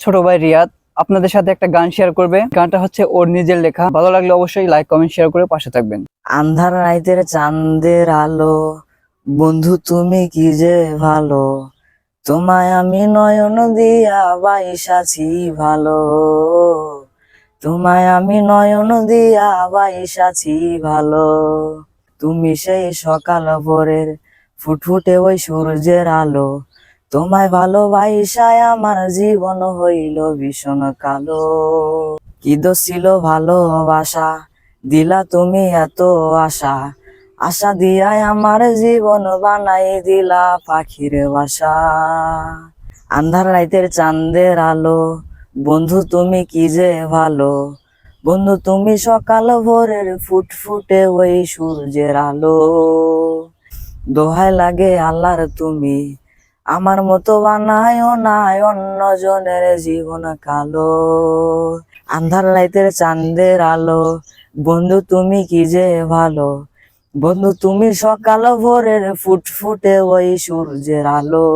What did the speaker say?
ছোট ভাই রিয়াদ আপনাদের সাথে একটা গান শেয়ার করবে। গানটা হচ্ছে ওর নিজের লেখা। ভালো লাগলে অবশ্যই লাইক কমেন্ট শেয়ার করে পাশে থাকবেন। আন্ধার রাইতের চাঁদের আলো, বন্ধু তুমি কি যে ভালো? তোমায় আমি নয়ন দিয়া বাইসাছি ভালো। তোমায় আমি নয়ন দিয়া বাইসাছি ভালো। তুমি সেই সকাল ভোরের ফুটফুটে ওই সূর্যের আলো। তোমায় ভালোবাসায় আমার জীবন হইল ভীষণ কালো। কি দোষ ছিল ভালোবাসা? দিলা তুমি এত আশা। আশা দিয়াই আমার জীবন বানাই দিলা পাখির বাসা। আন্ধার রাইতের চাঁদের আলো, বন্ধু তুমি কি যে ভালো? বন্ধু তুমি সকাল ভোরের ফুটফুটে ওই সূর্যের আলো। দোহায় লাগে আল্লাহর তুমি আমার মতো বানায় নাই অন্য জনের জীবন কালো। আন্ধার লাইতের চাঁদের আলো, বন্ধু তুমি কি যে ভালো? বন্ধু তুমি সকাল ভোরের ফুটফুটে ওই সূর্যের আলো।